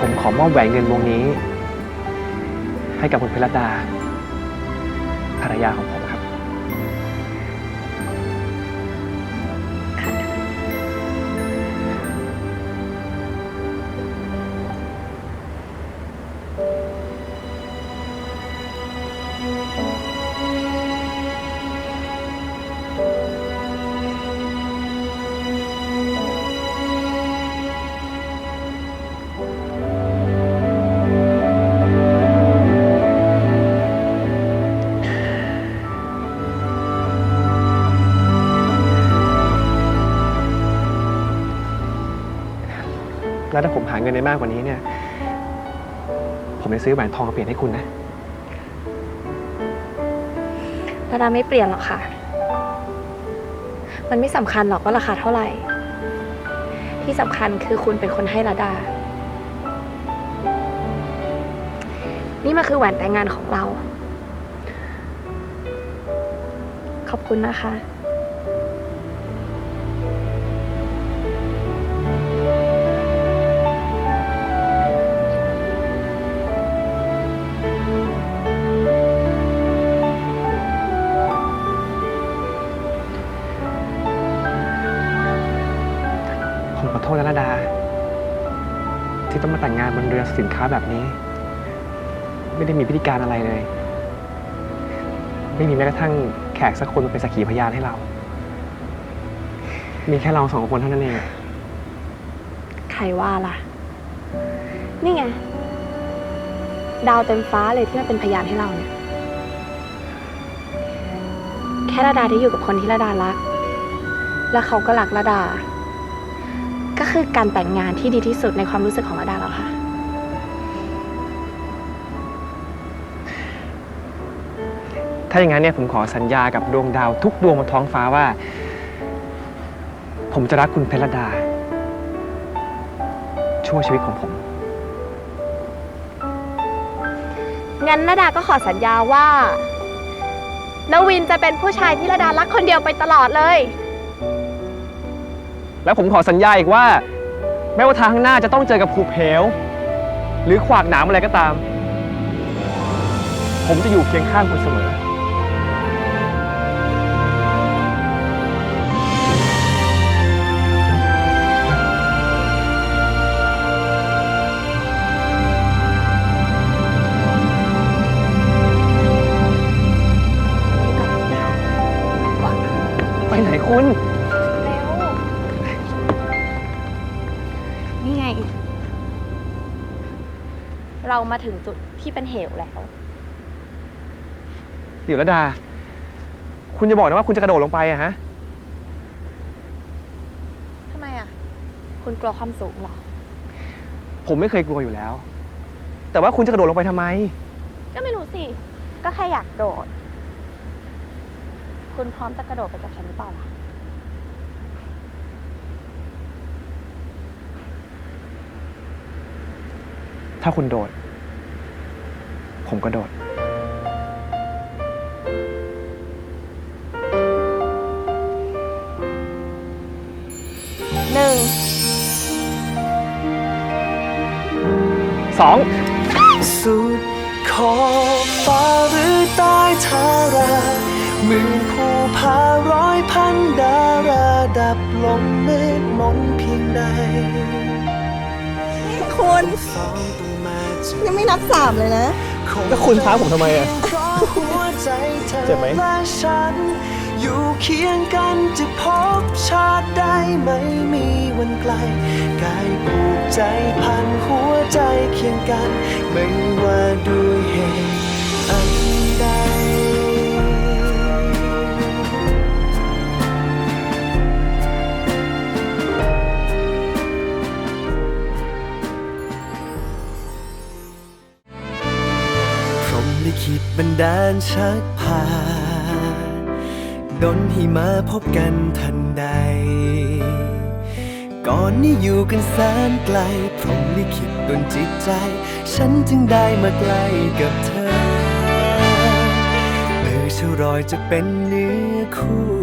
ผมขอมอบแหวนเงินวงนี้ ให้กับคุณเพลดาภรรยาของผม แล้วถ้าผมหาเงินได้มากกว่านี้เนี่ย ผมจะซื้อแหวนทองมาเปลี่ยนให้คุณนะระดาไม่เปลี่ยนหรอกค่ะ มันไม่สำคัญหรอกว่าราคาเท่าไหร่ ที่สำคัญคือคุณเป็นคนให้ระดา นี่มันคือแหวนแต่งงานของเรา ขอบคุณนะคะ โทษนะรดา ที่ต้องมาแต่งงานบนเรือสินค้าแบบนี้ ไม่ได้มีพิธีการอะไรเลย ไม่มีแม้กระทั่งแขกสักคนมาเป็นสักขีพยานให้เรา มีแค่เราสองคนเท่านั้นเอง ใครว่าล่ะ นี่ไง ดาวเต็มฟ้าเลยที่มาเป็นพยานให้เราเนี่ย แค่ระดาได้อยู่กับคนที่ระดารัก แล้วเขาก็รักระดา ก็คือการแต่งงานที่ดีที่สุดในความรู้สึกของระดาแล้วค่ะ ถ้าอย่างนั้นเนี่ยผมขอสัญญากับดวงดาว ทุกดวงบนท้องฟ้าว่า ผมจะรักคุณเพชรดา ชั่วชีวิตของผม งั้นระดาก็ขอสัญญาว่านวินจะเป็นผู้ชายที่ระดารักคนเดียวไปตลอดเลย แล้วผมขอสัญญาอีกว่าไม่ว่าทางข้างหน้าจะต้องเจอกับภูเพลหรือขวากหนามอะไรก็ตาม ผมจะอยู่เคียงข้างคุณเสมอ เรามาถึงจุดที่เป็นเหวแล้ว เดี๋ยวระดา คุณจะบอกนะว่าคุณจะกระโดดลงไปอะฮะ ทำไมอะ คุณกลัวความสูงเหรอ ผมไม่เคยกลัวอยู่แล้ว แต่ว่าคุณจะกระโดดลงไปทำไม ก็ไม่รู้สิ ก็แค่อยากโดด คุณพร้อมจะกระโดดไปกับฉันหรือเปล่าล่ะ ถ้าคุณโดด ผมก็โดด หนึ่งสอง สุดขอบฟ้าหรือใต้ทาราหมื่นภูผาร้อยพันดาราดับลงมืดมนเพียงใดคุณ สองต้องมาเจอ ยังไม่นับสามเลยนะแล้วคุณท้าผมทำไมอะเพราะหัวใจเธอเจ็บไหมและฉันอยู่เคียงกันจะพบชาติได้ไม่มีวันไกล กายผูกใจพันหัวใจเคียงกัน ไม่ว่าด้วยเหตุ หมลิขิตบันดาลชักพาดนให้มาพบกันทันใด ก่อนนี้อยู่กันแสนไกลพรมลิขิตดนจิตใจ ฉันจึงได้มาใกล้กับเธอ เออชรอยจะเป็นเนื้อคู่